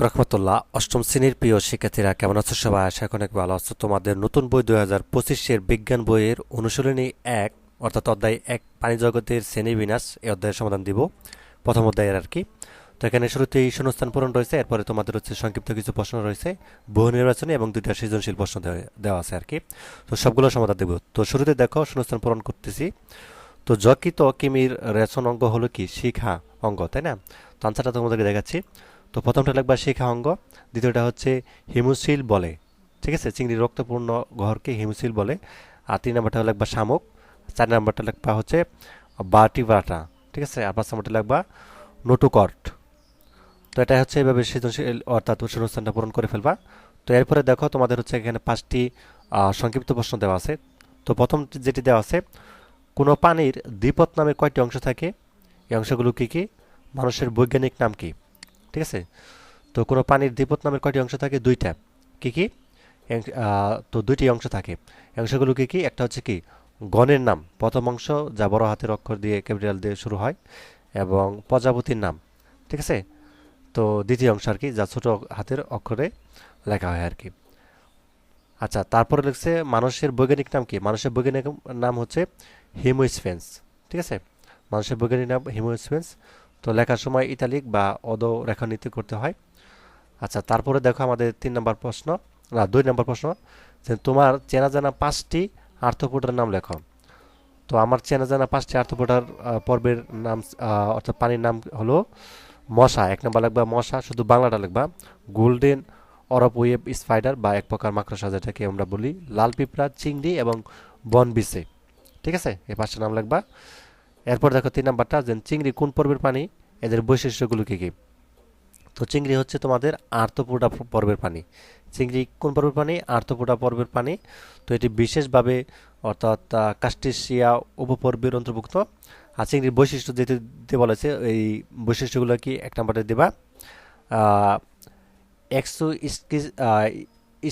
রহমতুল্লাহ, অষ্টম শ্রেণির প্রিয় শিক্ষার্থীরা কেমন আছো সবাই? আশা অনেক ভালো আছো। তোমাদের নতুন বই দুই হাজার পঁচিশের বিজ্ঞান বইয়ের অনুশীলনী এক, অর্থাৎ অধ্যায় এক পানি জগতের শ্রেণি বিনাশ এই অধ্যায়ের সমাধান দিব। প্রথম অধ্যায়ের আর কি। তো এখানে শুরুতেই শূন্যস্থান পূরণ রয়েছে, এরপরে তোমাদের হচ্ছে সংক্ষিপ্ত কিছু প্রশ্ন রয়েছে, বহু নির্বাচনী এবং দুইটা সৃজনশীল প্রশ্ন দেওয়া- আছে আর কি। তো সবগুলো সমাধান দেব। তো শুরুতে দেখো, শূন্যস্থান পূরণ করতেছি। তো যকৃত কিমির রেশন অঙ্গ হলো কি? শিখা অঙ্গ, তাই না? তো আনসারটা তোমাদেরকে দেখাচ্ছি। তো প্রথমটা লাগবে শিখা অঙ্গ, দ্বিতীয়টা হচ্ছে হিমুশিল বলে। ঠিক আছে? চিংড়ির রক্তপূর্ণ ঘরকে হিমুশিল বলে। আর তিন নম্বরটা লাগবা শামুক, চার নম্বরটা লাগবা হচ্ছে বাটিবাটা। ঠিক আছে? আর পাঁচ নম্বরটা লাগবা নোটুকর্ট। তো এটা হচ্ছে এভাবে সৃজনশীল অর্থাৎ শূন্যস্থানটা পূরণ করে ফেলবা। তো এরপরে দেখো তোমাদের হচ্ছে এখানে পাঁচটি সংক্ষিপ্ত প্রশ্ন দেওয়া আছে। তো প্রথম যেটি দেওয়া আছে, কোনো পানির দ্বিপথ নামে কয়টি অংশ থাকে? এই অংশগুলো কী কী? মানুষের বৈজ্ঞানিক নাম কি? ঠিক আছে? তো কোনো পানির দ্বিপথ নামের কয়টি অংশ থাকে? দুইটা। কি কি? তো দুইটি অংশ থাকে। অংশগুলো কি কি? একটা হচ্ছে কি, গণের নাম। প্রথম অংশ যা বড় হাতের অক্ষর দিয়ে ক্যাপিটাল দিয়ে শুরু হয় এবং প্রজাপতির নাম। ঠিক আছে? তো দ্বিতীয় অংশ আর কি, যা ছোট হাতের অক্ষরে লেখা হয় আর কি। আচ্ছা তারপরে লিখছে মানুষের বৈজ্ঞানিক নাম কি? মানুষের বৈজ্ঞানিক নাম হচ্ছে হিমোস্পেন্স ঠিক আছে? মানুষের বৈজ্ঞানিক নাম হিমোস্পেন্স তো লেখার সময় ইতালিক বা অদ রেখানীতি করতে হয়। আচ্ছা তারপরে দেখো আমাদের তিন নম্বর প্রশ্ন, না, দুই নম্বর প্রশ্ন, যে তোমার চেনা জানা পাঁচটি আর্থপোটার নাম লেখো। তো আমার চেনা জানা পাঁচটি আর্থপোটার পর্বের নাম অর্থাৎ পানির নাম হলো মশা। এক নম্বর লাগবা মশা, শুধু বাংলাটা লিখবা গোল্ডেন অরপ ওয়েব স্পাইডার বা এক প্রকার মাকড়সা, যেটাকে আমরা বলি লাল পিঁপড়া, চিংড়ি এবং বনবিসে ঠিক আছে? এই পাঁচটা নাম লিখবা এরপর দেখো তিন নাম্বারটা যে চিংড়ি কোন পর্বের পানি? এদের বৈশিষ্ট্যগুলো কী কী? তো চিংড়ি হচ্ছে তোমাদের আর্তপোটা পর্বের পানি। চিংড়ি কোন পর্বের পানি? আর্তপোটা পর্বের পানি। তো এটি বিশেষভাবে অর্থাৎ কাস্টেশিয়া উপপর্বের অন্তর্ভুক্ত। আর চিংড়ির বৈশিষ্ট্য যেটি দিতে বলেছে, এই বৈশিষ্ট্যগুলো কি? এক নম্বরে দেবা। এক্সো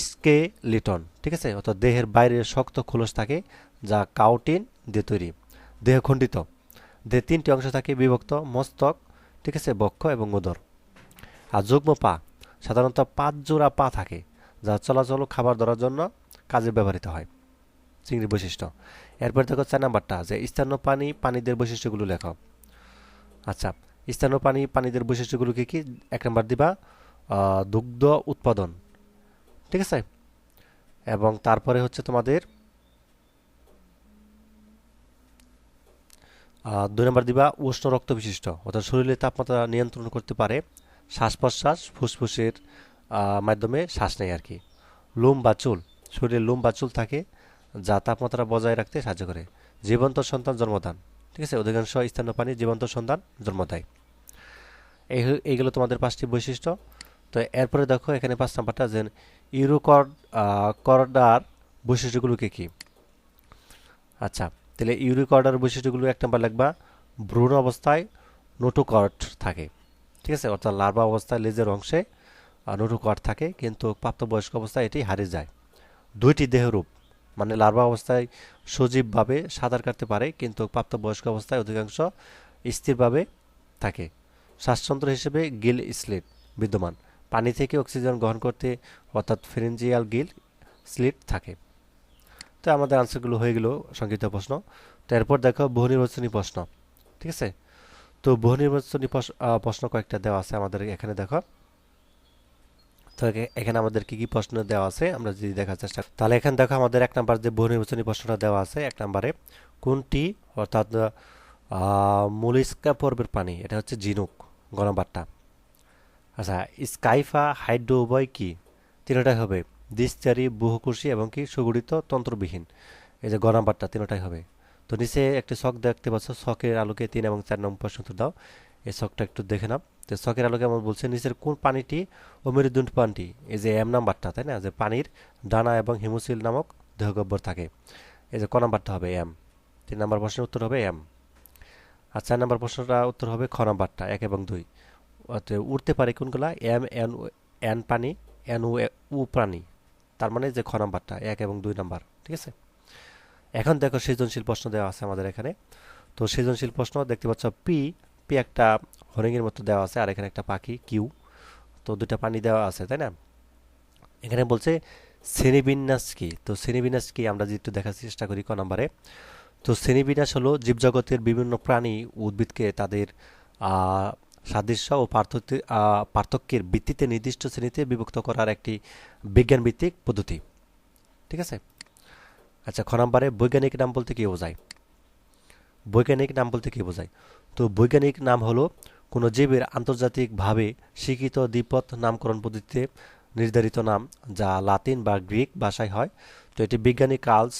স্কেলিটন ঠিক আছে? অর্থাৎ দেহের বাইরে শক্ত খোলস থাকে যা কাউটিন দিয়ে তৈরি। দেহ খণ্ডিত। দেহে তিনটি অংশ থাকে বিভক্ত, মস্তক, ঠিক আছে, বক্ষ এবং উদর। আর যুগ্ম পা, সাধারণত পাঁচ জোড়া পা থাকে, যা চলাচল খাবার ধরার জন্য কাজে ব্যবহৃত হয়। চিংড়ির বৈশিষ্ট্য। এরপর দেখো চার নাম্বারটা, যে স্থানীয় পানি, পানিদের বৈশিষ্ট্যগুলো লেখো। আচ্ছা স্থানীয় পানি, পানিদের বৈশিষ্ট্যগুলো কি কি? এক নাম্বার দিবা দুগ্ধ উৎপাদন, ঠিক আছে? এবং তারপরে হচ্ছে তোমাদের দুই নম্বর দিবা উষ্ণ রক্ত বিশিষ্ট অর্থাৎ শরীরের তাপমাত্রা নিয়ন্ত্রণ করতে পারে শ্বাস প্রশ্বাস ফুসফুসের মাধ্যমে শ্বাস নেয় আর কি। লোম বা চুল, শরীরে লোম বা চুল থাকে যা তাপমাত্রা বজায় রাখতে সাহায্য করে। জীবন্ত সন্তান জন্মদান, ঠিক আছে? অধিকাংশ স্থানীয় প্রাণী জীবন্ত সন্তান জন্ম দেয়। এই এইগুলো তোমাদের পাঁচটি বৈশিষ্ট্য। তো এরপরে দেখো, এখানে পাঁচ নাম্বারটা যে ইউরোকর্ড করডার বৈশিষ্ট্যগুলো কি কি? আচ্ছা তাহলে ইউরিকর্ডার বৈশিষ্ট্যগুলো এক নাম্বার লাগবা ভ্রূণ অবস্থায় নোটোকর্ড থাকে। ঠিক আছে? অর্থাৎ লার্ভা অবস্থায় লেজের অংশে নোটোকর্ড থাকে, কিন্তু প্রাপ্তবয়স্ক অবস্থায় এটি হারিয়ে যায়। দুইটি দেহরূপ মানে লার্ভা অবস্থায় সজীবভাবে সাঁতার কাটতে পারে, কিন্তু প্রাপ্তবয়স্ক অবস্থায় অধিকাংশ স্থিরভাবে থাকে। শ্বাসযন্ত্র হিসেবে গিল স্লিট বিদ্যমান। পানি থেকে অক্সিজেন গ্রহণ করতে, অর্থাৎ ফেরেঞ্জিয়াল গিল স্লিট থাকে। তো আমাদের আনসারগুলো হয়ে গেল সংক্ষিপ্ত প্রশ্ন। তো এরপর দেখো বহু নির্বাচনী প্রশ্ন, ঠিক আছে? তো বহু নির্বাচনী প্রশ্ন কয়েকটা দেওয়া আছে আমাদের এখানে দেখো। তো এখানে আমাদের কি কি প্রশ্ন দেওয়া আছে আমরা যদি দেখার চেষ্টা। তাহলে এখানে দেখো আমাদের এক নাম্বার যে বহু নির্বাচনী প্রশ্নটা দেওয়া আছে, এক নাম্বারে, কোনটি অর্থাৎ মলিস্কা পর্বের পানি, এটা হচ্ছে জিনুক গণবারটা আচ্ছা স্কাইফা হাইড্রো উভয় কি? তিনটাই হবে। দিশচারি, বহুকোষী এবং কি সুগঠিত তন্ত্রবিহীন। এই যে গ নাম্বারটা, তিনটাই হবে। তো নিচে একটি শখ দেখতে পাচ্ছ শখের আলোকে তিন এবং চার নম্বর প্রশ্ন দাও। এই শখটা একটু দেখে নাও। তো শখের আলোকে আমার বলছে নিচের কোন পানিটি অমেরুদণ্ড পানিটি? এই যে এম নাম্বারটা, তাই না? যে পানির ডানা এবং হিমোসিল নামক দেহগব্বর থাকে। এই যে ক নাম্বারটা হবে এম। তিন নম্বর প্রশ্নের উত্তর হবে এম। আর চার নম্বর প্রশ্নটা উত্তর হবে খ নাম্বারটা, এক এবং দুই। উঠতে পারে কোনগুলা? এম, এন এন পানি, এন ও উ প্রাণী তার মানে যে খ নাম্বারটা, এক এবং দুই নাম্বার, ঠিক আছে? এখন দেখো সৃজনশীল প্রশ্ন দেওয়া আছে আমাদের এখানে। তো সৃজনশীল প্রশ্ন দেখতে পাচ্ছ পি পি একটা হরিণের মতো দেওয়া আছে আর এখানে একটা পাখি কিউ তো দুটা পানি দেওয়া আছে, তাই না? এখানে বলছে শ্রেণীবিন্যাস কি? তো শ্রেণীবিন্যাস কি আমরা একটু দেখার চেষ্টা করি ক নম্বরে। তো শ্রেণীবিন্যাস হলো জীবজগতের বিভিন্ন প্রাণী উদ্ভিদকে তাদের সাদৃশ্য ও পার্থক্য পার্থক্যের ভিত্তিতে নির্দিষ্ট শ্রেণীতে বিভক্ত করার একটি বিজ্ঞানভিত্তিক পদ্ধতি। ঠিক আছে? আচ্ছা খ নম্বরে বৈজ্ঞানিক নাম বলতে কী বোঝায়? বৈজ্ঞানিক নাম বলতে কী বোঝায়? তো বৈজ্ঞানিক নাম হলো কোনো জীবের আন্তর্জাতিকভাবে স্বীকৃত দ্বিপদ নামকরণ পদ্ধতিতে নির্ধারিত নাম, যা লাতিন বা গ্রিক ভাষায় হয়। তো এটি বিজ্ঞানী কার্লস,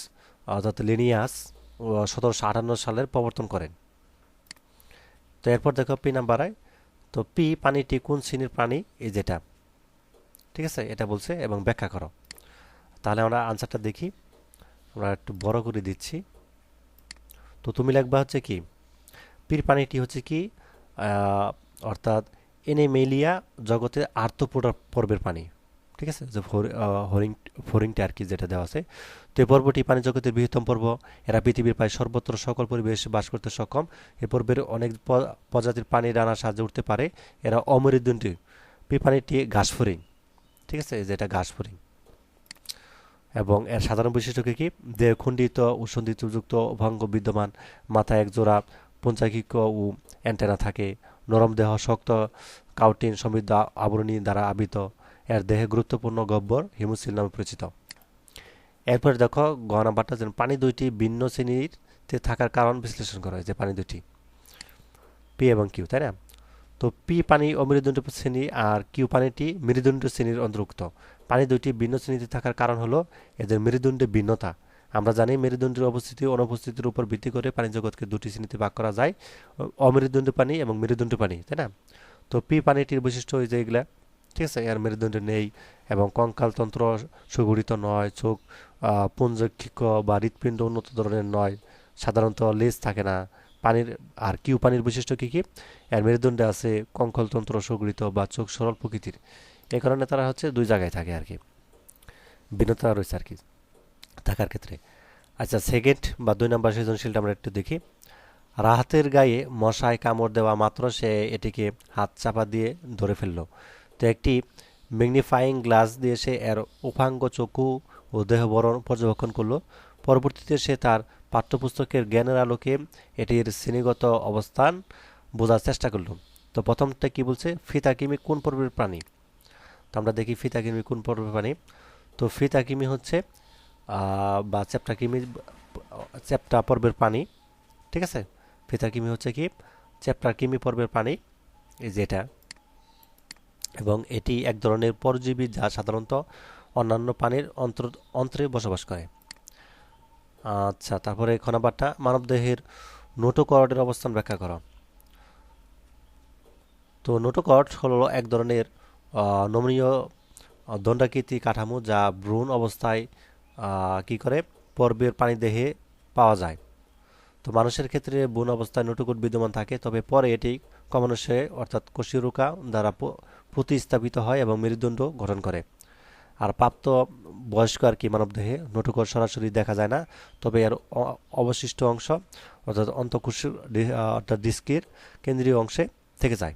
অর্থাৎ লিনিয়াস সতেরোশো আটান্ন সালের প্রবর্তন করেন। তো এরপর দেখো পি নাম্বারায় তো পি পানিটি কোন শ্রেণির প্রাণী? এই যেটা। ঠিক আছে? এটা বলছে এবং ব্যাখ্যা করো। তাহলে আমরা আনসারটা দেখি। আমরা একটু বড় করে দিচ্ছি। তো তুমি লেখবা হচ্ছে কি? পির পানিটি হচ্ছে কি? অর্থাৎ এনেমেলিয়া জগতের আর্থপোডা পর্বের পানি। ঠিক আছে? যে হরিং ফরিংটা আর কি যেটা দেওয়া আছে। তো এই পর্বটি পানি জগতের বৃহত্তম পর্ব। এরা পৃথিবীর প্রায় সর্বত্র সকল পরিবেশে বাস করতে সক্ষম। এ পর্বের অনেক প্রজাতির পানি ডানার সাহায্যে উঠতে পারে। এরা অমৃদুনটি পানিটি ঘাস ফরিং ঠিক আছে? যেটা ঘাস ফরিং এবং এর সাধারণ বৈশিষ্ট্য কি দেহ খণ্ডিত ও সন্ধিযুক্ত ভঙ্গ বিদ্যমান মাথায় একজোড়া পঞ্চাকিক ও অ্যান্টেনা থাকে। নরম দেহ, শক্ত, কাউটিন সমৃদ্ধ আবরণী দ্বারা আবৃত। এর দেহে গুরুত্বপূর্ণ গব্বর হিমোসিল নামে পরিচিত। এরপরে দেখো গ নাম্বারটা যেন পানি দুইটি ভিন্ন শ্রেণীতে থাকার কারণ বিশ্লেষণ করা হয়েছে, পানি দুটি পি এবং কিউ তাই না? তো পি পানি অমেরুদণ্ড শ্রেণি আর কিউ পানিটি মেরুদণ্ড শ্রেণির অন্তর্ভুক্ত। পানি দুইটি ভিন্ন শ্রেণীতে থাকার কারণ হলো এদের মেরুদণ্ডে ভিন্নতা। আমরা জানি মেরুদণ্ডের অবস্থিতি অনুপস্থিতির উপর ভিত্তি করে পানি জগৎকে দুটি শ্রেণীতে ভাগ করা যায় অমেরুদণ্ড পানি এবং মেরুদণ্ড পানি, তাই না? তো পি পানিটির বৈশিষ্ট্য হয়ে যায় এগুলা। ঠিক আছে, এর মেরুদণ্ড নেই এবং কঙ্কালতন্ত্র সুগঠিত নয়, চোখ পুঞ্জক্ষিক বা হৃৎপিণ্ড উন্নত ধরনের নয়, সাধারণত লেজ থাকে না। পানির, আর কিউ পানির বৈশিষ্ট্য কী কী? এর মেরুদণ্ডে আছে কঙ্কলতন্ত্র সুগঠিত বা চোখ সরল প্রকৃতির। এ কারণে তারা হচ্ছে দুই জায়গায় থাকে আর কি। ভিন্নতা রয়েছে আর কি থাকার ক্ষেত্রে। আচ্ছা সেকেন্ড বা দুই নম্বর সৃজনশীলটা আমরা একটু দেখি। রাহাতের গায়ে মশায় কামড় দেওয়া মাত্র সে এটিকে হাত চাপা দিয়ে ধরে ফেলল। তো একটি ম্যাগনিফাইং গ্লাস দিয়ে সে এর উপাঙ্গ চক্ষু ও দেহবরণ পর্যবেক্ষণ করল। পরবর্তীতে সে তার পাঠ্যপুস্তকের জ্ঞানের আলোকে এটির শ্রেণীগত অবস্থান বোঝার চেষ্টা করল। তো প্রথমটা কি বলছে? ফিতাকিমি কোন পর্বের প্রাণী? তো আমরা দেখি ফিতাকিমি কোন পর্বের প্রাণী। তো ফিতাকিমি হচ্ছে বা চ্যাপ্টা কিমি চ্যাপ্টা পর্বের প্রাণী। ঠিক আছে? কিমি হচ্ছে কি? চ্যাপ্টার কিমি পর্বের প্রাণী। এই যেটা এবং এটি এক ধরনের পরজীবী যা সাধারণত অন্যান্য পানির অন্তর, অন্তরে বসবাস করে। আচ্ছা তারপরে খ নাম্বারটা মানবদেহের নোটোকর্ডের অবস্থান ব্যাখ্যা করা। তো নোটোকর্ড হলো এক ধরনের নমনীয় দণ্ডাকৃতি কাঠামো যা ভ্রূণ অবস্থায় কি করে? পর্বের পানি দেহে পাওয়া যায়। তো মানুষের ক্ষেত্রে বুন অবস্থায় নোটুকুট বিদ্যমান থাকে, তবে পরে এটি কমানুষে অর্থাৎ কোষিরুকা দ্বারা প্রতিস্থাপিত হয় এবং মেরুদণ্ড গঠন করে। আর প্রাপ্ত বয়স্ক আর কি মানবদেহে নোটুকর সরাসরি দেখা যায় না, তবে এর অবশিষ্ট অংশ, অর্থাৎ অন্তঃকোষ অর্থাৎ ডিস্কের কেন্দ্রীয় অংশে থেকে যায়।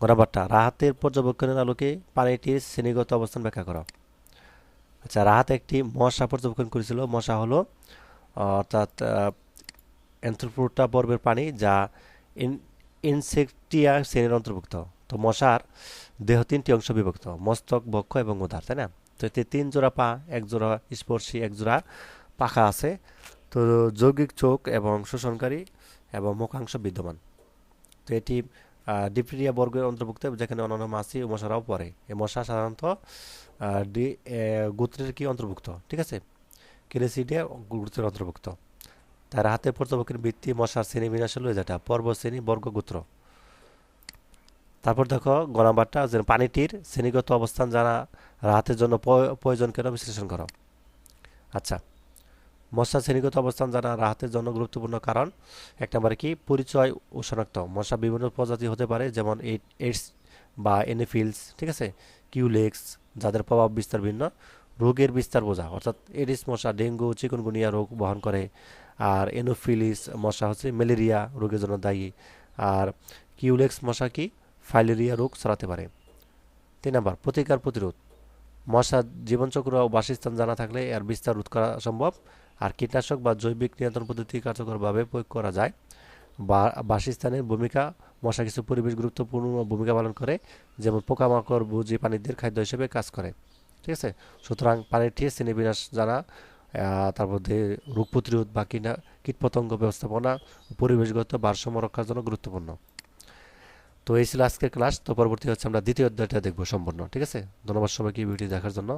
গণাবারটা রাহাতের পর্যবেক্ষণের আলোকে পানিটির শ্রেণীগত অবস্থান ব্যাখ্যা করা। আচ্ছা রাহাত একটি মশা পর্যবেক্ষণ করেছিল। মশা হলো, অর্থাৎ অ্যান্থ্রোপোটা পর্বের প্রাণী যা ইনসেকটিয়া শ্রেণির অন্তর্ভুক্ত। তো মশার দেহ তিনটি অংশ বিভক্ত, মস্তক, বক্ষ এবং উদার, তাই না? তো এতে তিন জোড়া পা, এক জোড়া স্পর্শী, এক জোড়া পাখা আছে। তো যৌগিক চোখ এবং শোষণকারী এবং মুখাংশ বিদ্যমান। তো এটি ডিপ্রিয়া বর্গের অন্তর্ভুক্ত, যেখানে অন্যান্য মাছি মশারাও পড়ে। এই মশা সাধারণত ডি গোত্রের কি অন্তর্ভুক্ত? ঠিক আছে? কেলেসিডিয়া গোত্রের অন্তর্ভুক্ত। তার হাতে পর্যবেক্ষণ বৃত্তি মশার শ্রেণি বিনাশ হলো যেটা পর্ব শ্রেণি বর্গগোত্র। তারপর দেখো গণাবারটা যে পানিটির শ্রেণীগত অবস্থান জানা রাহাতের জন্য প্রয়োজন কেন বিশ্লেষণ করো। আচ্ছা মশা শ্রেণীগত অবস্থান জানা রাহাতের জন্য গুরুত্বপূর্ণ কারণ, এক নম্বরে কি? পরিচয় ও শনাক্ত। মশা বিভিন্ন প্রজাতি হতে পারে, যেমন এইডস বা এনিফিলস, ঠিক আছে? কিউলেক্স, যাদের প্রভাব বিস্তার ভিন্ন। রোগের বিস্তার বোঝা, অর্থাৎ এডিস মশা ডেঙ্গু, চিকুনগুনিয়া রোগ বহন করে। আর এনোফিলিস মশা হচ্ছে ম্যালেরিয়া রোগের জন্য দায়ী। আর কিউলেক্স মশা কি? ফাইলেরিয়া রোগ ছড়াতে পারে। তিন নাম্বার, প্রতিকার প্রতিরোধ। মশা জীবনচক্র ও বাসস্থান জানা থাকলে এর বিস্তার রোধ করা সম্ভব। আর কীটনাশক বা জৈবিক নিয়ন্ত্রণ পদ্ধতি কার্যকরভাবে প্রয়োগ করা যায়। বা, বাসস্থানের ভূমিকা, মশা কিছু পরিবেশ গুরুত্বপূর্ণ ভূমিকা পালন করে, যেমন পোকামাকড়, বুঝি প্রাণীদের খাদ্য হিসেবে কাজ করে। ঠিক আছে? সুতরাং পানির ঠিক শ্রেণি বিনাশ জানা তার মধ্যে রোগ প্রতিরোধ বা কিনা কীটপতঙ্গ ব্যবস্থাপনা, পরিবেশগত ভারসাম্য রক্ষার জন্য গুরুত্বপূর্ণ। তো এই ছিল আজকের ক্লাস, তো পরবর্তী হচ্ছে আমরা দ্বিতীয় অধ্যায়টা দেখব সম্পূর্ণ, ঠিক আছে? ধন্যবাদ সবাইকে ভিডিও দেখার জন্য।